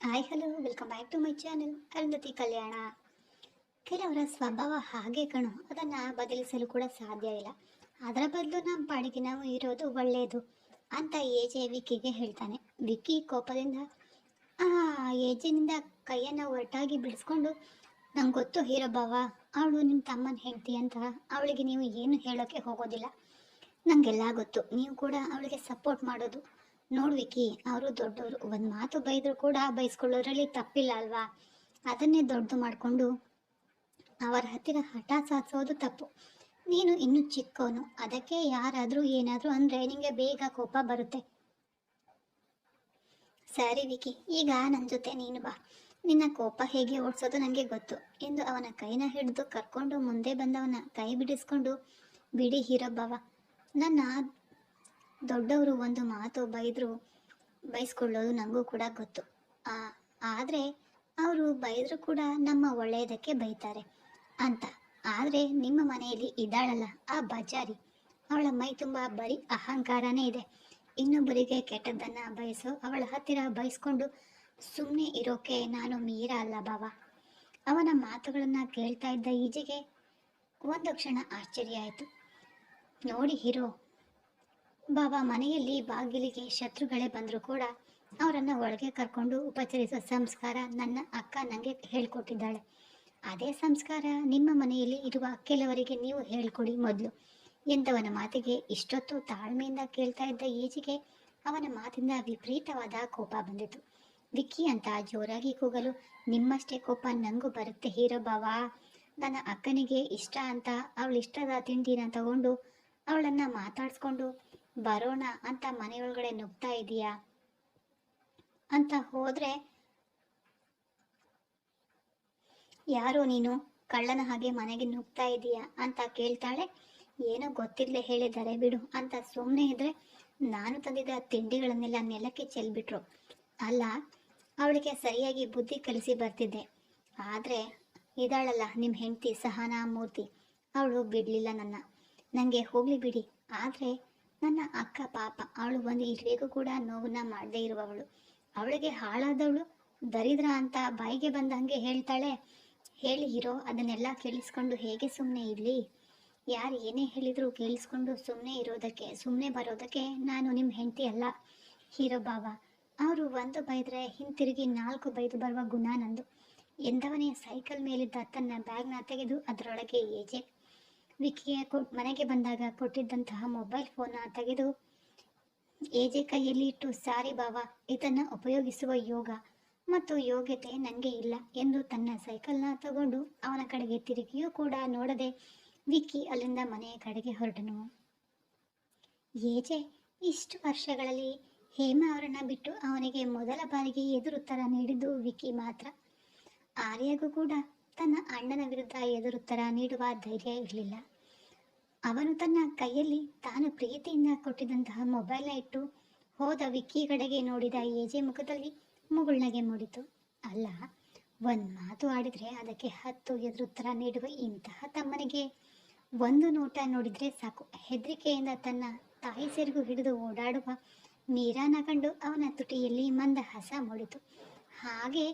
Hi hello welcome back to my channel Arundhati Kalyana ಕೆಲವರ ಸ್ವಭಾವ ಹಾಗೆ ಕಣು, ಅದನ್ನು ಬದಲಿಸಲು ಕೂಡ ಸಾಧ್ಯ ಇಲ್ಲ. ಅದರ ಬದಲು ನಮ್ಮ ಪಾಡಿಗೆ ನಾವು ಇರೋದು ಒಳ್ಳೆಯದು ಅಂತ ಏಜೆ ವಿಕ್ಕಿಗೆ ಹೇಳ್ತಾನೆ. ವಿಕ್ಕಿ ಕೋಪದಿಂದ, ಆ ಏಜಿನಿಂದ ಕೈಯನ್ನು ಒರಟಾಗಿ ಬಿಡಿಸ್ಕೊಂಡು ನಂಗೆ ಗೊತ್ತು ಹೀರೋ ಭಾವ, ಅವಳು ನಿಮ್ಮ ತಮ್ಮನ ಹೆಂಡತಿ ಅಂತ ಅವಳಿಗೆ ನೀವು ಏನು ಹೇಳೋಕ್ಕೆ ಹೋಗೋದಿಲ್ಲ. ನನಗೆಲ್ಲ ಗೊತ್ತು. ನೀವು ಕೂಡ ಅವಳಿಗೆ ಸಪೋರ್ಟ್ ಮಾಡೋದು ನೋಡ್ವಿಕಿ, ಅವರು ದೊಡ್ಡವರು, ಒಂದು ಮಾತು ಬೈದರೂ ಕೂಡ ಬೈಸ್ಕೊಳ್ಳೋದ್ರಲ್ಲಿ ತಪ್ಪಿಲ್ಲ ಅಲ್ವಾ? ಅದನ್ನೇ ದೊಡ್ಡದು ಮಾಡಿಕೊಂಡು ಅವರ ಹತ್ತಿರ ಹಠ ಸಾಧಿಸೋದು ತಪ್ಪು. ನೀನು ಇನ್ನೂ ಚಿಕ್ಕವನು ಅದಕ್ಕೆ ಯಾರಾದರೂ ಏನಾದರೂ ಅಂದರೆ ನಿಮಗೆ ಬೇಗ ಕೋಪ ಬರುತ್ತೆ. ಸರಿ ವಿಕಿ, ಈಗ ನನ್ನ ಜೊತೆ ನೀನು ಬಾ. ನಿನ್ನ ಕೋಪ ಹೇಗೆ ಓಡಿಸೋದು ನನಗೆ ಗೊತ್ತು. ಎಂದು ಅವನ ಕೈನ ಹಿಡಿದು ಕರ್ಕೊಂಡು ಮುಂದೆ ಬಂದವನ ಕೈ ಬಿಡಿಸ್ಕೊಂಡು, ಬಿಡಿ ಹೀರೋ ಬಾವ, ನನ್ನ ದೊಡ್ಡವರು ಒಂದು ಮಾತು ಬೈದ್ರು, ಬೈಸ್ಕೊಳ್ಳೋದು ನನಗೂ ಕೂಡ ಗೊತ್ತು. ಆದರೆ ಅವರು ಬೈದ್ರು ಕೂಡ ನಮ್ಮ ಒಳ್ಳೆಯದಕ್ಕೆ ಬೈತಾರೆ ಅಂತ. ಆದರೆ ನಿಮ್ಮ ಮನೆಯಲ್ಲಿ ಇದ್ದಾಳಲ್ಲ ಆ ಬಜಾರಿ, ಅವಳ ಮೈ ತುಂಬ ಬರೀ ಅಹಂಕಾರನೇ ಇದೆ. ಇನ್ನೊಬ್ಬರಿಗೆ ಕೆಟ್ಟದ್ದನ್ನು ಬಯಸೋ ಅವಳ ಹತ್ತಿರ ಬಯಸ್ಕೊಂಡು ಸುಮ್ಮನೆ ಇರೋಕೆ ನಾನು ಮೀರ ಅಲ್ಲ ಬಾವ. ಅವನ ಮಾತುಗಳನ್ನು ಕೇಳ್ತಾ ಇದ್ದ ಈಜೆಗೆ ಒಂದು ಕ್ಷಣ ಆಶ್ಚರ್ಯ ಆಯಿತು. ನೋಡಿ ಹೀರೋ ಬಾಬಾ ಮನೆಯಲ್ಲಿ ಬಾಗಿಲಿಗೆ ಶತ್ರುಗಳೇ ಬಂದರೂ ಕೂಡ ಅವರನ್ನು ಒಳಗೆ ಕರ್ಕೊಂಡು ಉಪಚರಿಸೋ ಸಂಸ್ಕಾರ ನನ್ನ ಅಕ್ಕ ನನಗೆ ಹೇಳ್ಕೊಟ್ಟಿದ್ದಾಳೆ. ಅದೇ ಸಂಸ್ಕಾರ ನಿಮ್ಮ ಮನೆಯಲ್ಲಿ ಇರುವ ಕೆಲವರಿಗೆ ನೀವು ಹೇಳ್ಕೊಡಿ ಮೊದಲು. ಎಂದವನ ಮಾತಿಗೆ ಇಷ್ಟೊತ್ತು ತಾಳ್ಮೆಯಿಂದ ಕೇಳ್ತಾ ಇದ್ದ ಈಜಿಗೆ ಅವನ ಮಾತಿಂದ ವಿಪರೀತವಾದ ಕೋಪ ಬಂದಿತು. ವಿಕ್ಕಿ ಅಂತ ಜೋರಾಗಿ ಕೂಗಲು ನಿಮ್ಮಷ್ಟೇ ಕೋಪ ನಂಗೂ ಬರುತ್ತೆ ಹೀರೋ ಬಾವಾ. ನನ್ನ ಅಕ್ಕನಿಗೆ ಇಷ್ಟ ಅಂತ, ಅವಳಿಷ್ಟದ ತಿಂಡಿನ ತಗೊಂಡು ಅವಳನ್ನು ಮಾತಾಡಿಸ್ಕೊಂಡು ಬರೋಣ ಅಂತ ಮನೆ ಒಳಗಡೆ ನುಗ್ತಾ ಇದೀಯಾ? ಅಂತ ಹೋದ್ರೆ, ಯಾರು ನೀನು? ಕಳ್ಳನ ಹಾಗೆ ಮನೆಗೆ ನುಗ್ತಾ ಇದೀಯಾ? ಅಂತ ಕೇಳ್ತಾಳೆ. ಏನೋ ಗೊತ್ತಿಲ್ಲದೆ ಹೇಳಿದ್ದಾರೆ ಬಿಡು ಅಂತ ಸುಮ್ಮನೆ ಇದ್ರೆ ನಾನು ತಂದಿದ್ದ ತಿಂಡಿಗಳನ್ನೆಲ್ಲ ನೆಲಕ್ಕೆ ಚೆಲ್ಬಿಟ್ರು. ಅಲ್ಲ, ಅವಳಿಗೆ ಸರಿಯಾಗಿ ಬುದ್ಧಿ ಕಲಿಸಿ ಬರ್ತಿದ್ದೆ. ಆದರೆ, ಇದಾಳಲ್ಲ ನಿಮ್ಮ ಹೆಂಡತಿ ಸಹನಾ ಮೂರ್ತಿ. ಅವಳು ಬಿಡಲಿಲ್ಲ ನನ್ನ. ನನಗೆ ಹೋಗಲಿ ಬಿಡಿ. ಆದರೆ ನನ್ನ ಅಕ್ಕ ಪಾಪ, ಅವಳು ಬಂದು ಇಲ್ಲಿಗೂ ಕೂಡ ನೋವನ್ನ ಮಾಡದೇ ಇರುವವಳು. ಅವಳಿಗೆ ಹಾಳಾದವಳು ದರಿದ್ರ ಅಂತ ಬಾಯಿಗೆ ಬಂದಂಗೆ ಹೇಳ್ತಾಳೆ, ಹೇಳಿ ಹೀರೋ, ಅದನ್ನೆಲ್ಲ ಕೇಳಿಸ್ಕೊಂಡು ಹೇಗೆ ಸುಮ್ಮನೆ ಇರಲಿ? ಯಾರು ಏನೇ ಹೇಳಿದ್ರು ಕೇಳಿಸ್ಕೊಂಡು ಸುಮ್ಮನೆ ಇರೋದಕ್ಕೆ ಸುಮ್ಮನೆ ಬರೋದಕ್ಕೆ ನಾನು ನಿಮ್ಮ ಹೆಂಡತಿ ಅಲ್ಲ. ಹೀರೋ ಬಾವ, ಅವರು ಒಂದು ಬೈದ್ರೆ ಹಿಂತಿರುಗಿ ನಾಲ್ಕು ಬೈದು ಬರುವ ಗುಣ ನಂದು. ಎಂದವನೇ ಸೈಕಲ್ ಮೇಲಿದ್ದ ತನ್ನ ಬ್ಯಾಗ್ನ ತೆಗೆದು ಅದರೊಳಗೆ ಏಜೆ. ಕೊಟ್ ಮನೆಗೆ ಬಂದಾಗ ಕೊಟ್ಟಿದ್ದಂತಹ ಮೊಬೈಲ್ ಫೋನ್ ತೆಗೆದು ಏಜೆ ಕೈಯಲ್ಲಿ ಇಟ್ಟು, ಸಾರಿ ಬಾವ, ಇದನ್ನು ಉಪಯೋಗಿಸುವ ಯೋಗ ಮತ್ತು ಯೋಗ್ಯತೆ ನನಗೆ ಇಲ್ಲ ಎಂದು ತನ್ನ ಸೈಕಲ್ನ ತಗೊಂಡು ಅವನ ಕಡೆಗೆ ತಿರುಗಿಯೂ ಕೂಡ ನೋಡದೆ ವಿಕ್ಕಿ ಅಲ್ಲಿಂದ ಮನೆಯ ಕಡೆಗೆ ಹೊರಟನು. ಏಜೆ ಇಷ್ಟು ವರ್ಷಗಳಲ್ಲಿ ಹೇಮ ಅವರನ್ನ ಬಿಟ್ಟು ಅವನಿಗೆ ಮೊದಲ ಬಾರಿಗೆ ಎದುರುತ್ತರ ನೀಡಿದ್ದು ವಿಕ್ಕಿ ಮಾತ್ರ. ಆರ್ಯಗೂ ಕೂಡ ತನ್ನ ಅಣ್ಣನ ವಿರುದ್ಧ ಎದುರುತ್ತರ ನೀಡುವ ಧೈರ್ಯ ಇರಲಿಲ್ಲ. ಅವನು ತನ್ನ ಕೈಯಲ್ಲಿ ತಾನು ಪ್ರೀತಿಯಿಂದ ಕೊಟ್ಟಿದ್ದಂತಹ ಮೊಬೈಲ್ನ ಇಟ್ಟು ಹೋದ ವಿಕ್ಕಿ ಕಡೆಗೆ ನೋಡಿದ ಏಜೆ ಮುಖದಲ್ಲಿ ಮುಗುಳ್ನಗೆ ಮೂಡಿತು. ಅಲ್ಲ, ಒಂದು ಮಾತು ಆಡಿದರೆ ಅದಕ್ಕೆ ಹತ್ತು ಎದುರುತ್ತರ ನೀಡುವ ಇಂತಹ ತಮ್ಮನಿಗೆ ಒಂದು ನೋಟ ನೋಡಿದರೆ ಸಾಕು. ಹೆದರಿಕೆಯಿಂದ ತನ್ನ ತಾಯಿ ಸೆರಗು ಹಿಡಿದು ಓಡಾಡುವ ಮೀರಾನ ಕಂಡು ಅವನ ತುಟಿಯಲ್ಲಿ ಮಂದ ಹಸ ಮೂಡಿತು. ಹಾಗೆ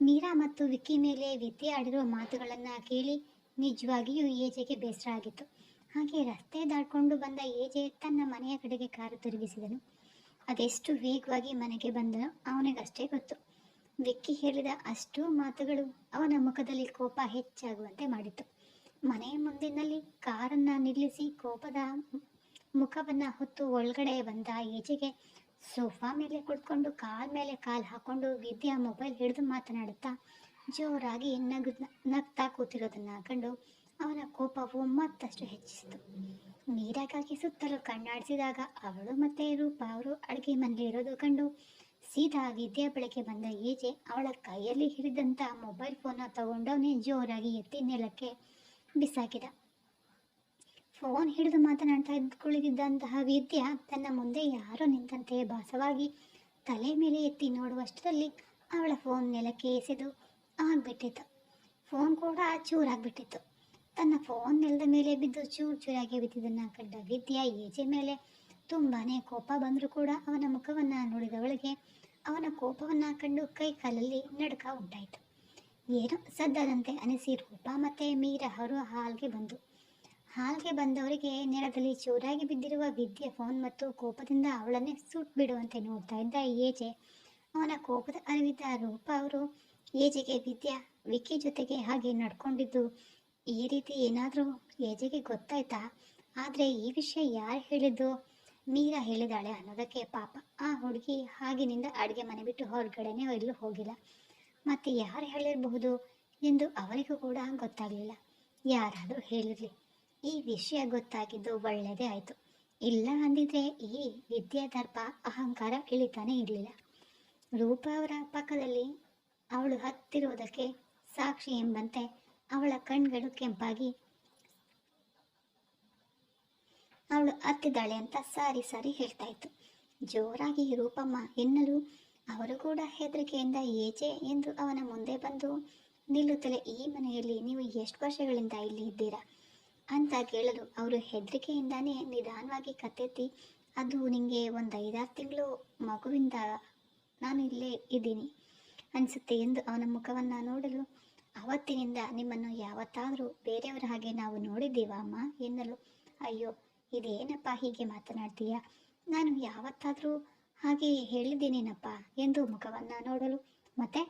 ಮೀರಾ ಮತ್ತು ವಿಕ್ಕಿ ಮೇಲೆ ವಿದ್ಯೆ ಆಡಿರುವ ಮಾತುಗಳನ್ನು ಕೇಳಿ ನಿಜವಾಗಿಯೂ ಏಜೆಗೆ ಬೇಸರ ಆಗಿತ್ತು. ಹಾಗೆ ರಸ್ತೆ ದಾಟ್ಕೊಂಡು ಬಂದ ಏಜೆ ತನ್ನ ಮನೆಯ ಕಡೆಗೆ ಕಾರು ತಿರುಗಿಸಿದನು. ಅದೆಷ್ಟು ವೇಗವಾಗಿ ಮನೆಗೆ ಬಂದನೋ ಅವನಿಗಷ್ಟೇ ಗೊತ್ತು. ವಿಕ್ಕಿ ಹೇಳಿದ ಅಷ್ಟೂ ಮಾತುಗಳು ಅವನ ಮುಖದಲ್ಲಿ ಕೋಪ ಹೆಚ್ಚಾಗುವಂತೆ ಮಾಡಿತ್ತು. ಮನೆಯ ಮುಂದಿನಲ್ಲಿ ಕಾರನ್ನ ನಿಲ್ಲಿಸಿ ಕೋಪದ ಮುಖವನ್ನ ಹೊತ್ತು ಒಳಗಡೆ ಬಂದ ಏಜೆಗೆ ಸೋಫಾ ಮೇಲೆ ಕುಳ್ಕೊಂಡು ಕಾಲ್ ಮೇಲೆ ಕಾಲು ಹಾಕೊಂಡು, ವಿದ್ಯಾ ಮೊಬೈಲ್ ಹಿಡಿದು ಮಾತನಾಡುತ್ತಾ, ಜೋರಾಗಿ ನಗು, ನಗ್ತಾ ಕೂತಿರೋದನ್ನ ಕಂಡು ಅವನ ಕೋಪವು ಮತ್ತಷ್ಟು ಹೆಚ್ಚಿಸಿತು. ನೀರಾಗಾಗಿ ಸುತ್ತಲೂ ಕಣ್ಣಾಡಿಸಿದಾಗ ಅವಳು ಮತ್ತೆ ರೂಪ ಅವರು ಅಡುಗೆ ಮನೆಯಲ್ಲಿ ಇರೋದು ಕಂಡು ಸೀದಾ ವಿದ್ಯಾ ಬೆಳಗ್ಗೆ ಬಂದ ಈಜೆ ಅವಳ ಕೈಯಲ್ಲಿ ಹಿಡಿದಂಥ ಮೊಬೈಲ್ ಫೋನ್ನ ತಗೊಂಡವನೇ ಜೋರಾಗಿ ಎತ್ತಿ ನೆಲಕ್ಕೆ ಬಿಸಾಕಿದ. ಫೋನ್ ಹಿಡಿದು ಮಾತನಾಡ್ತಾ ಇದ್ದ ಕುಳಿತಿದ್ದಂತಹ ವಿದ್ಯ ತನ್ನ ಮುಂದೆ ಯಾರೋ ನಿಂತಂತೆ ಭಾಸವಾಗಿ ತಲೆ ಮೇಲೆ ಎತ್ತಿ ನೋಡುವಷ್ಟರಲ್ಲಿ ಅವಳ ಫೋನ್ ನೆಲಕ್ಕೆ ಎಸೆದು ಆಗ್ಬಿಟ್ಟಿತ್ತು. ಫೋನ್ ಕೂಡ ಚೂರಾಗ್ಬಿಟ್ಟಿತ್ತು. ತನ್ನ ಫೋನ್ ನೆಲದ ಮೇಲೆ ಬಿದ್ದು ಚೂರು ಚೂರಾಗಿ ಬಿದ್ದಿದ್ದನ್ನು ಕಂಡ ವಿದ್ಯಾ ಏಜೆ ಮೇಲೆ ತುಂಬಾನೇ ಕೋಪ ಬಂದರೂ ಕೂಡ ಅವನ ಮುಖವನ್ನು ನೋಡಿದವಳಿಗೆ ಅವನ ಕೋಪವನ್ನು ಕಂಡು ಕೈ ಕಾಲಲ್ಲಿ ನಡುಕ ಉಂಟಾಯಿತು. ಏನು ಸದ್ದಾದಂತೆ ಅನಿಸಿ ರೂಪ ಮತ್ತೆ ಮೀರ ಅವರು ಹಾಲ್ಗೆ ಬಂದು ಹಾಲ್ಗೆ ಬಂದವರಿಗೆ ನೆಲದಲ್ಲಿ ಚೂರಾಗಿ ಬಿದ್ದಿರುವ ವಿದ್ಯೆ ಫೋನ್ ಮತ್ತು ಕೋಪದಿಂದ ಅವಳನ್ನೇ ಸುಟ್ ಬಿಡುವಂತೆ ನೋಡ್ತಾ ಇದ್ದ ಏಜೆ, ಅವನ ಕೋಪದ ಅರಿವಿದ್ದ ರೂಪ ಅವರು ಏಜೆಗೆ ವಿದ್ಯಾ ವಿಕಿ ಜೊತೆಗೆ ಹಾಗೆ ನಡ್ಕೊಂಡಿದ್ದು. ಈ ರೀತಿ ಏನಾದರೂ ಏಜೆಗೆ ಗೊತ್ತಾಯ್ತಾ? ಆದರೆ ಈ ವಿಷಯ ಯಾರು ಹೇಳಿದ್ದು? ಮೀರಾ ಹೇಳಿದಾಳೆ ಅನ್ನೋದಕ್ಕೆ ಪಾಪ ಆ ಹುಡುಗಿ ಹಾಗಿನಿಂದ ಅಡುಗೆ ಮನೆ ಬಿಟ್ಟು ಹೊರಗಡೆನೆ ಎಲ್ಲೂ ಹೋಗಿಲ್ಲ. ಮತ್ತೆ ಯಾರು ಹೇಳಿರಬಹುದು ಎಂದು ಅವರಿಗೂ ಕೂಡ ಗೊತ್ತಾಗಲಿಲ್ಲ. ಯಾರಾದರೂ ಹೇಳಿರಲಿ. ಈ ವಿಷಯ ಗೊತ್ತಾಗಿದ್ದು ಒಳ್ಳೆಯದೇ ಆಯಿತು. ಇಲ್ಲ ಅಂದಿದ್ರೆ ಈ ವಿದ್ಯಾದರ್ಪ ಅಹಂಕಾರ ಇಳಿತಾನೆ ಇರಲಿಲ್ಲ. ರೂಪ ಅವರ ಪಕ್ಕದಲ್ಲಿ ಅವಳು ಹತ್ತಿರುವುದಕ್ಕೆ ಸಾಕ್ಷಿ ಎಂಬಂತೆ ಅವಳ ಕಣ್ಗಳು ಕೆಂಪಾಗಿ ಅವಳು ಹತ್ತಿದ್ದಾಳೆ ಅಂತ ಸಾರಿ ಸಾರಿ ಹೇಳ್ತಾ ಇತ್ತು. ಜೋರಾಗಿ ರೂಪಮ್ಮ ಎನ್ನಲು ಅವರು ಕೂಡ ಹೆದರಿಕೆಯಿಂದ ಏಜೆ ಎಂದು ಅವನ ಮುಂದೆ ಬಂದು ನಿಲ್ಲುತ್ತಲೇ, ಈ ಮನೆಯಲ್ಲಿ ನೀವು ಎಷ್ಟು ವರ್ಷಗಳಿಂದ ಇಲ್ಲಿ ಇದ್ದೀರಾ? ಅಂತ ಕೇಳಲು ಅವರು ಹೆದರಿಕೆಯಿಂದಾನೇ ನಿಧಾನವಾಗಿ ಕತ್ತೆತ್ತಿ, ಅದು ನಿಮಗೆ ಒಂದು ಐದಾರು ತಿಂಗಳು ಮಗುವಿಂದ ನಾನು ಇಲ್ಲೇ ಇದ್ದೀನಿ ಅನಿಸುತ್ತೆ ಎಂದು ಅವನ ಮುಖವನ್ನು ನೋಡಲು ಅವತ್ತಿನಿಂದ ನಿಮ್ಮನ್ನು ಯಾವತ್ತಾದರೂ ಬೇರೆಯವರ ಹಾಗೆ ನಾವು ನೋಡಿದ್ದೀವಾ ಅಮ್ಮ ಎನ್ನಲು. ಅಯ್ಯೋ, ಇದೇನಪ್ಪ ಹೀಗೆ ಮಾತನಾಡ್ತೀಯ? ನಾನು ಯಾವತ್ತಾದರೂ ಹಾಗೆ ಹೇಳಿದ್ದೀನೇನಪ್ಪ ಎಂದು ಮುಖವನ್ನು ನೋಡಲು ಮತ್ತೆ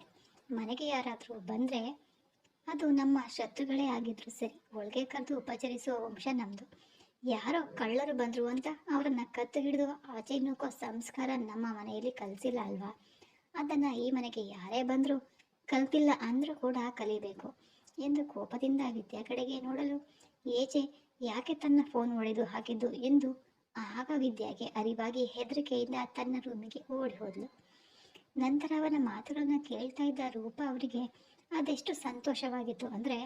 ಮನೆಗೆ ಯಾರಾದರೂ ಬಂದರೆ ಅದು ನಮ್ಮ ಶತ್ರುಗಳೇ ಆಗಿದ್ರು ಸರಿ. ಒಳಗೆ ಕರೆದು ಉಪಚರಿಸುವ ವಂಶ ನಮ್ಮದು ಯಾರೋ ಕಳ್ಳರು ಬಂದರು ಅಂತ ಅವರನ್ನು ಕತ್ತು ಹಿಡಿದು ಆಚೆ ನೂಕೋ ಸಂಸ್ಕಾರ ನಮ್ಮ ಮನೆಯಲ್ಲಿ ಕಲಿಸಿಲ್ಲ ಅಲ್ವಾ? ಅದನ್ನು ಈ ಮನೆಗೆ ಯಾರೇ ಬಂದರೂ ಕಲ್ತಿಲ್ಲ ಅಂದರೂ ಕೂಡ ಕಲಿಬೇಕು. ಎಂದು ಕೋಪದಿಂದ ವಿದ್ಯಾ ಕಡೆಗೆ ನೋಡಲು ಏಜೆ ಯಾಕೆ ತನ್ನ ಫೋನ್ ಒಡೆದು ಹಾಕಿದ್ದು ಎಂದು ಆಗ ವಿದ್ಯಾಗೆ ಅರಿವಾಗಿ ಹೆದರಿಕೆಯಿಂದ ತನ್ನ ರೂಮಿಗೆ ಓಡಿ ಹೋದ್ಲು. ನಂತರ ಅವನ ಮಾತುಗಳನ್ನು ಕೇಳ್ತಾ ಇದ್ದ ರೂಪ ಅವರಿಗೆ ಅದೆಷ್ಟು ಸಂತೋಷವಾಗಿತ್ತು ಅಂದರೆ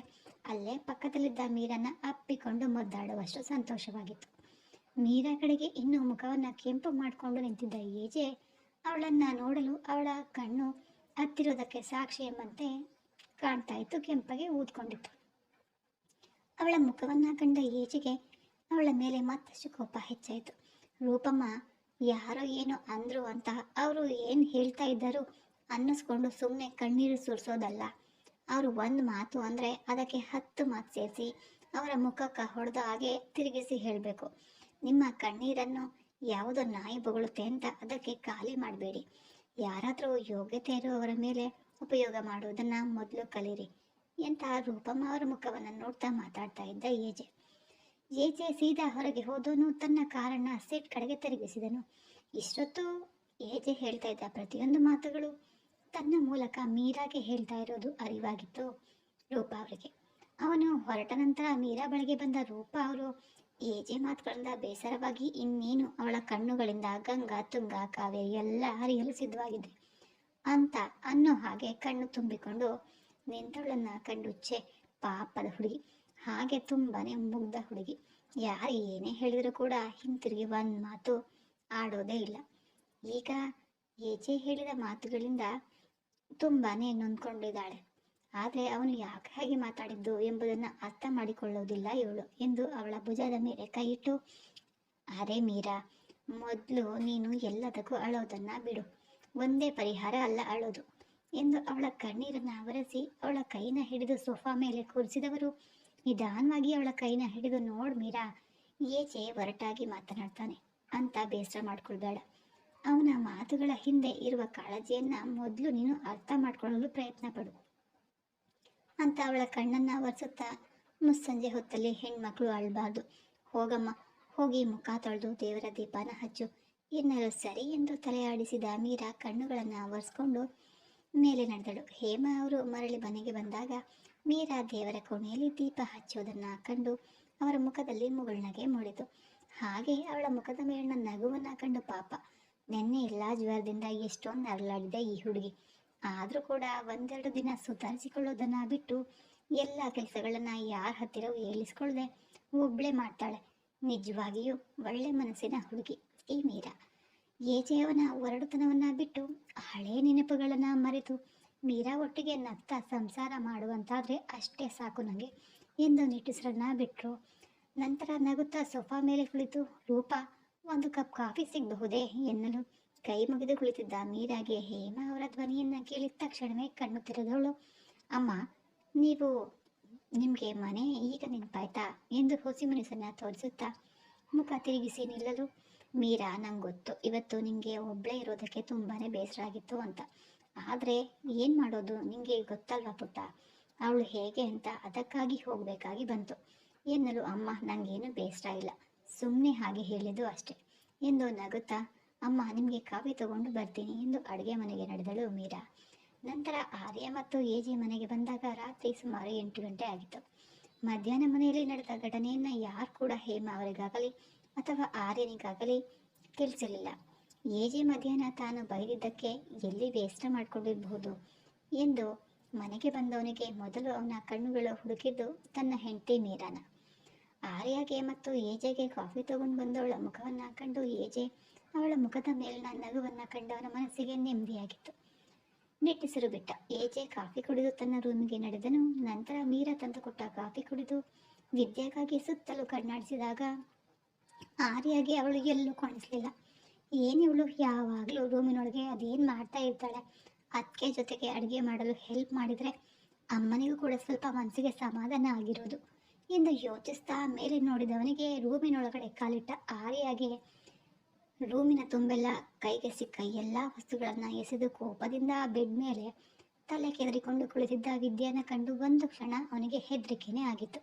ಅಲ್ಲೇ ಪಕ್ಕದಲ್ಲಿದ್ದ ಮೀರನ್ನು ಅಪ್ಪಿಕೊಂಡು ಮದ್ದಾಡುವಷ್ಟು ಸಂತೋಷವಾಗಿತ್ತು. ಮೀರಾ ಕಡೆಗೆ ಇನ್ನೂ ಮುಖವನ್ನು ಕೆಂಪು ಮಾಡಿಕೊಂಡು ನಿಂತಿದ್ದ ಏಜೆ ಅವಳನ್ನು ನೋಡಲು ಅವಳ ಕಣ್ಣು ಹತ್ತಿರೋದಕ್ಕೆ ಸಾಕ್ಷಿ ಎಂಬಂತೆ ಕಾಣ್ತಾ ಇತ್ತು, ಕೆಂಪಗೆ ಊದ್ಕೊಂಡಿತ್ತು. ಅವಳ ಮುಖವನ್ನು ಕಂಡ ಏಜಿಗೆ ಅವಳ ಮೇಲೆ ಮತ್ತಷ್ಟು ಕೋಪ ಹೆಚ್ಚಾಯಿತು. ರೂಪಮ್ಮ, ಯಾರೋ ಏನೋ ಅಂದ್ರು ಅಂತ ಅವರು ಏನು ಹೇಳ್ತಾ ಇದ್ದರು ಅನ್ನಿಸ್ಕೊಂಡು ಸುಮ್ಮನೆ ಕಣ್ಣೀರು ಸುರಿಸೋದಲ್ಲ. ಅವರು ಒಂದು ಮಾತು ಅಂದರೆ ಅದಕ್ಕೆ ಹತ್ತು ಮಾತು ಸೇರಿಸಿ ಅವರ ಮುಖಕ್ಕೆ ಹೊಡೆದ ಹಾಗೆ ತಿರುಗಿಸಿ ಹೇಳಬೇಕು. ನಿಮ್ಮ ಕಣ್ಣೀರನ್ನು ಯಾವುದೋ ನಾಯಿ ಬೊಗಳುತ್ತೆ ಅಂತ ಅದಕ್ಕೆ ಖಾಲಿ ಮಾಡಬೇಡಿ. ಯಾರಾದರೂ ಯೋಗ್ಯತೆ ಇರುವವರ ಮೇಲೆ ಉಪಯೋಗ ಮಾಡುವುದನ್ನು ಮೊದಲು ಕಲೀರಿ. ಎಂತ ರೂಪಮ್ಮ ಅವರ ಮುಖವನ್ನು ನೋಡ್ತಾ ಮಾತಾಡ್ತಾ ಇದ್ದ ಏಜೆ. ಏಜೆ ಸೀದಾ ಹೊರಗೆ ಹೋದನು, ತನ್ನ ಕಾರನ್ನ ಸೀಟ್ ಕಡೆಗೆ ತಿರುಗಿಸಿದನು. ಇಷ್ಟೊತ್ತು ಏಜೆ ಹೇಳ್ತಾ ಇದ್ದ ಪ್ರತಿಯೊಂದು ಮಾತುಗಳು ತನ್ನ ಮೂಲಕ ಮೀರಾಗೆ ಹೇಳ್ತಾ ಇರೋದು ಅರಿವಾಗಿತ್ತು ರೂಪಾ ಅವರಿಗೆ. ಅವನು ಹೊರಟ ನಂತರ ಮೀರಾ ಬಳಿಗೆ ಬಂದ ರೂಪಾ ಅವರು ಏಜೆ ಮಾತುಗಳಿಂದ ಬೇಸರವಾಗಿ ಇನ್ನೇನು ಅವಳ ಕಣ್ಣುಗಳಿಂದ ಗಂಗಾ, ತುಂಗ, ಕಾವೇರಿ ಎಲ್ಲ ಹರಿಯಲು ಸಿದ್ಧವಾಗಿದೆ. ಅಂತ ಅನ್ನೋ ಹಾಗೆ ಕಣ್ಣು ತುಂಬಿಕೊಂಡು, ನಿಂತವಳನ್ನ ಕಂಡುಚ್ಚೆ, ಪಾಪದ ಹುಡುಗಿ. ಹಾಗೆ ತುಂಬಾನೇ ಮುಗ್ಧ ಹುಡುಗಿ. ಯಾರು ಏನೇ ಹೇಳಿದರೂ ಕೂಡ ಹಿಂತಿರುಗಿ ಒಂದು ಮಾತು ಆಡೋದೇ ಇಲ್ಲ. ಈಗ ಏಜೆ ಹೇಳಿದ ಮಾತುಗಳಿಂದ ತುಂಬಾನೇ ನೊಂದ್ಕೊಂಡಿದ್ದಾಳೆ. ಆದರೆ ಅವನು ಯಾಕೆ ಹಾಗೆ ಮಾತಾಡಿದ್ದು ಎಂಬುದನ್ನು ಅರ್ಥ ಮಾಡಿಕೊಳ್ಳೋದಿಲ್ಲ ಇವಳು ಎಂದು ಅವಳ ಭುಜದ ಮೇಲೆ ಕೈ ಇಟ್ಟು, ಅರೆ ಮೀರಾ, ಮೊದಲು ನೀನು ಎಲ್ಲದಕ್ಕೂ ಅಳೋದನ್ನ ಬಿಡು. ಒಂದೇ ಪರಿಹಾರ ಅಲ್ಲ ಅಳೋದು. ಎಂದು ಅವಳ ಕಣ್ಣೀರನ್ನು ಅವರಸಿ ಅವಳ ಕೈನ ಹಿಡಿದು ಸೋಫಾ ಮೇಲೆ ಕೂರಿಸಿದವರು, ನಿಧಾನವಾಗಿ ಅವಳ ಕೈನ ಹಿಡಿದು, ನೋಡ್ ಮೀರಾ, ಏಚೆ ಒರಟಾಗಿ ಮಾತನಾಡ್ತಾನೆ. ಅಂತ ಬೇಸರ ಮಾಡ್ಕೊಳ್ಬೇಡ. ಅವನ ಮಾತುಗಳ ಹಿಂದೆ ಇರುವ ಕಾಳಜಿಯನ್ನ ಮೊದಲು ನೀನು ಅರ್ಥ ಮಾಡ್ಕೊಳ್ಳಲು ಪ್ರಯತ್ನ ಪಡು. ಅಂತ ಅವಳ ಕಣ್ಣನ್ನ ಒರೆಸುತ್ತಾ ಮುಸ್ಸಂಜೆ ಹೊತ್ತಲ್ಲಿ ಹೆಣ್ಮಕ್ಳು ಅಳಬಾರ್ದು. ಹೋಗಮ್ಮ, ಹೋಗಿ ಮುಖ ತೊಳೆದು ದೇವರ ದೀಪನ ಹಚ್ಚು. ಎನ್ನಲು ಸರಿ ಎಂದು ತಲೆ ಆಡಿಸಿದ ಮೀರಾ ಕಣ್ಣುಗಳನ್ನು ಒರೆಸ್ಕೊಂಡು ಮೇಲೆ ನಡೆದಳು. ಹೇಮ ಅವರು ಮರಳಿ ಮನೆಗೆ ಬಂದಾಗ ಮೀರಾ ದೇವರ ಕೋಣೆಯಲ್ಲಿ ದೀಪ ಹಚ್ಚುವುದನ್ನು ಕಂಡು ಅವರ ಮುಖದಲ್ಲಿ ಮುಗುಳ್ನಗೆ ಮೂಡಿತು. ಹಾಗೆ ಅವಳ ಮುಖದ ಮೇಲಿನ ನಗುವನ್ನ ಕಂಡು ಪಾಪ. ನಿನ್ನೆ ಇಲ್ಲ, ಜ್ವರದಿಂದ ಎಷ್ಟೊಂದು ನರಳಾಡಿದೆ ಈ ಹುಡುಗಿ. ಆದರೂ ಕೂಡ ಒಂದೆರಡು ದಿನ ಸುಧಾರಿಸಿಕೊಳ್ಳೋದನ್ನ ಬಿಟ್ಟು ಎಲ್ಲ ಕೆಲಸಗಳನ್ನ ಯಾರ ಹತ್ತಿರವೂ ಹೇಳಿಸ್ಕೊಳ್ಳದೆ ಒಬ್ಳೆ ಮಾಡ್ತಾಳೆ. ನಿಜವಾಗಿಯೂ ಒಳ್ಳೆ ಮನಸ್ಸಿನ ಹುಡುಗಿ ಈ ಮೀರಾ. ಏಜೆಯವನ ಒರಡುತನವನ್ನು ಬಿಟ್ಟು ಹಳೆ ನೆನಪುಗಳನ್ನು ಮರೆತು ಮೀರಾ ಒಟ್ಟಿಗೆ ನಗ್ತಾ ಸಂಸಾರ ಮಾಡುವಂತಾದ್ರೆ ಅಷ್ಟೇ ಸಾಕು ನನಗೆ ಎಂದು ನಿಟ್ಟುಸಿರನ್ನ ಬಿಟ್ರು. ನಂತರ ನಗುತ್ತಾ ಸೋಫಾ ಮೇಲೆ ಕುಳಿತು ರೂಪ ಒಂದು ಕಪ್ ಕಾಫಿ ಸಿಗಬಹುದೇ. ಎನ್ನಲು ಕೈ ಮುಗಿದು ಕುಳಿತಿದ್ದ ಮೀರಾಗೆ ಹೇಮ ಅವರ ಧ್ವನಿಯನ್ನ ಕೇಳಿದ ತಕ್ಷಣವೇ ಕಣ್ಣು ತೆರೆದವಳು. ಅಮ್ಮ, ನೀವು ನಿಮಗೆ ಮನೆ ಈಗ ನೆನಪಾಯ್ತಾ ಎಂದು ಹೊಸಿ ಮನಸ್ಸನ್ನ ತೋರಿಸುತ್ತಾ ಮುಖ ತಿರುಗಿಸಿ ನಿಲ್ಲಲು. ಮೀರಾ, ನಂಗೆ ಗೊತ್ತು. ಇವತ್ತು ನಿಮಗೆ ಒಬ್ಬಳೇ ಇರೋದಕ್ಕೆ ತುಂಬಾನೇ ಬೇಸರ ಆಗಿತ್ತು ಅಂತ. ಆದರೆ ಏನು ಮಾಡೋದು? ನಿಮಗೆ ಗೊತ್ತಲ್ವಾ ಪುಟ್ಟ? ಅವಳು ಹೇಗೆ ಅಂತ ಅದಕ್ಕಾಗಿ ಹೋಗಬೇಕಾಗಿ ಬಂತು. ಎನ್ನಲು, ಅಮ್ಮ ನನಗೇನು ಬೇಸರ ಇಲ್ಲ. ಸುಮ್ಮನೆ ಹಾಗೆ ಹೇಳಿದ್ದು ಅಷ್ಟೆ. ಎಂದು ನಗುತ್ತಾ, ಅಮ್ಮ ನಿಮಗೆ ಕಾಫಿ ತಗೊಂಡು ಬರ್ತೀನಿ ಎಂದು ಅಡುಗೆ ಮನೆಗೆ ನಡೆದಳು ಮೀರಾ. ನಂತರ ಆರ್ಯ ಮತ್ತು ಎಜೆ ಮನೆಗೆ ಬಂದಾಗ ರಾತ್ರಿ ಸುಮಾರು ಎಂಟು ಗಂಟೆ ಆಗಿತ್ತು. ಮಧ್ಯಾಹ್ನ ಮನೆಯಲ್ಲಿ ನಡೆದ ಘಟನೆಯನ್ನ ಯಾರು ಕೂಡ ಹೇಮ ಅವರಿಗಾಗಲಿ ಅಥವಾ ಆರ್ಯನಿಗಾಗಲಿ ತಿಳಿಸಿರಲಿಲ್ಲ ಎಜೆ ಮಧ್ಯಾಹ್ನ ತಾನು ಬೈದಿದ್ದಕ್ಕೆ ಎಲ್ಲಿ ಬೇಸರ ಮಾಡ್ಕೊಂಡಿರಬಹುದು ಎಂದು ಮನೆಗೆ ಬಂದವನಿಗೆ ಮೊದಲು ಅವನ ಕಣ್ಣುಗಳು ಹುಡುಕಿದ್ದು ತನ್ನ ಹೆಂಡತಿ ಮೀರಾನ. ಆರ್ಯಗೆ ಮತ್ತು ಏಜೆಗೆ ಕಾಫಿ ತಗೊಂಡು ಬಂದವಳ ಮುಖವನ್ನು ಕಂಡು ಏಜೆ ಅವಳ ಮುಖದ ಮೇಲಿನ ನಗುವನ್ನ ಕಂಡವನ ಮನಸ್ಸಿಗೆ ನೆಮ್ಮದಿಯಾಗಿತ್ತು. ನಿಟ್ಟಿಸಿರು ಬಿಟ್ಟ. ಏಜೆ ಕಾಫಿ ಕುಡಿದು ತನ್ನ ರೂಮಿಗೆ ನಡೆದನು. ನಂತರ ಮೀರಾ ತಂದುಕೊಟ್ಟ ಕಾಫಿ ಕುಡಿದು ವಿದ್ಯೆಗಾಗಿ ಸುತ್ತಲೂ ಕಣ್ಣಾಡಿಸಿದಾಗ ಆರ್ಯಾಗೆ ಅವಳು ಎಲ್ಲೂ ಕಾಣಿಸ್ಲಿಲ್ಲ. ಏನಿವಳು ಯಾವಾಗಲೂ ರೂಮಿನೊಳಗೆ ಅದೇನು ಮಾಡ್ತಾ ಇರ್ತಾಳೆ? ಅದಕ್ಕೆ ಜೊತೆಗೆ ಅಡುಗೆ ಮಾಡಲು ಹೆಲ್ಪ್ ಮಾಡಿದರೆ ಅಮ್ಮನಿಗೂ ಕೂಡ ಸ್ವಲ್ಪ ಮನಸ್ಸಿಗೆ ಸಮಾಧಾನ ಆಗಿರೋದು. ಎಂದು ಯೋಚಿಸ್ತಾ ಮೇಲೆ ನೋಡಿದವನಿಗೆ ರೂಮಿನೊಳಗಡೆ ಕಾಲಿಟ್ಟ ಆರ್ಯಾಗೆ, ರೂಮಿನ ತುಂಬೆಲ್ಲ ಕೈಗೆ ಸಿಕ್ಕ ಎಲ್ಲ ವಸ್ತುಗಳನ್ನು ಎಸೆದು ಕೋಪದಿಂದ ಬೆಡ್ ಮೇಲೆ ತಲೆ ಕೆದರಿಕೊಂಡು ಕುಳಿತಿದ್ದ ವಿದ್ಯಾನ ಕಂಡು ಒಂದು ಕ್ಷಣ ಅವನಿಗೆ ಹೆದರಿಕೆನೇ ಆಗಿತ್ತು.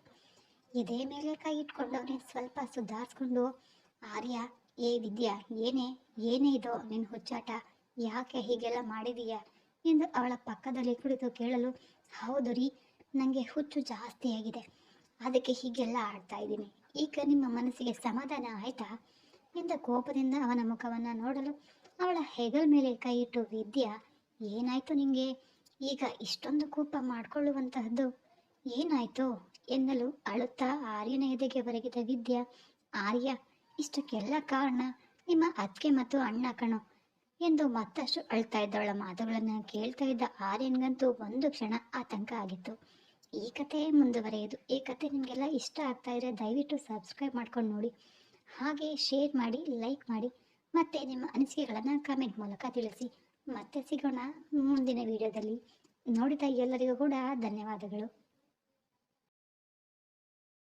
ಎದೆ ಮೇಲೆ ಕೈ ಇಟ್ಕೊಂಡವನೇ ಸ್ವಲ್ಪ ಸುಧಾರಿಸ್ಕೊಂಡು, ಆರ್ಯ, ಏ ವಿದ್ಯಾ, ಏನೇ ಏನೇ ಇದೋ ನಿನ್ನ ಹುಚ್ಚಾಟ? ಯಾಕೆ ಹೀಗೆಲ್ಲ ಮಾಡಿದೀಯಾ? ಎಂದು ಅವಳ ಪಕ್ಕದಲ್ಲಿ ಕುಳಿತು ಕೇಳಲು, ಹೌದು ರೀ ನನಗೆ ಹುಚ್ಚು ಜಾಸ್ತಿ ಆಗಿದೆ. ಅದಕ್ಕೆ ಹೀಗೆಲ್ಲ ಆಡ್ತಾ ಇದ್ದೀನಿ. ಈಗ ನಿಮ್ಮ ಮನಸ್ಸಿಗೆ ಸಮಾಧಾನ ಆಯ್ತಾ? ಎಂದ ಕೋಪದಿಂದ ಅವನ ಮುಖವನ್ನ ನೋಡಲು ಅವಳ ಹೆಗಲ ಮೇಲೆ ಕೈ ಇಟ್ಟು, ವಿದ್ಯಾ, ಏನಾಯ್ತು ನಿಂಗೆ? ಈಗ ಇಷ್ಟೊಂದು ಕೋಪ ಮಾಡಿಕೊಳ್ಳುವಂತಹದ್ದು ಏನಾಯ್ತು? ಎನ್ನಲು ಅಳುತ್ತಾ ಆರ್ಯನ ಎದೆಗೆ ಬರಗಿದ ವಿದ್ಯಾ, ಆರ್ಯ, ಇಷ್ಟಕ್ಕೆಲ್ಲ ಕಾರಣ ನಿಮ್ಮ ಅತ್ತಿಗೆ ಮತ್ತು ಅಣ್ಣ ಕಣೋ ಎಂದು ಮತ್ತಷ್ಟು ಅಳ್ತಾ ಇದ್ದವಳ ಮಾತುಗಳನ್ನು ಕೇಳ್ತಾ ಇದ್ದ ಆರ್ಯನ್ಗಂತೂ ಒಂದು ಕ್ಷಣ ಆತಂಕ ಆಗಿತ್ತು. ಈ ಕಥೆ ಮುಂದುವರೆಯೋದು ಈ ಕಥೆ ನಿಮಗೆಲ್ಲ ಇಷ್ಟ ಆಗ್ತಾ ಇದ್ರೆ ದಯವಿಟ್ಟು ಸಬ್ಸ್ಕ್ರೈಬ್ ಮಾಡ್ಕೊಂಡು ನೋಡಿ. ಹಾಗೆ ಶೇರ್ ಮಾಡಿ ಲೈಕ್ ಮಾಡಿ, ಮತ್ತೆ ನಿಮ್ಮ ಅನಿಸಿಕೆಗಳನ್ನು ಕಮೆಂಟ್ ಮೂಲಕ ತಿಳಿಸಿ. ಮತ್ತೆ ಸಿಗೋಣ ಮುಂದಿನ ವಿಡಿಯೋದಲ್ಲಿ ನೋಡಿದ ಎಲ್ಲರಿಗೂ ಕೂಡ ಧನ್ಯವಾದಗಳು.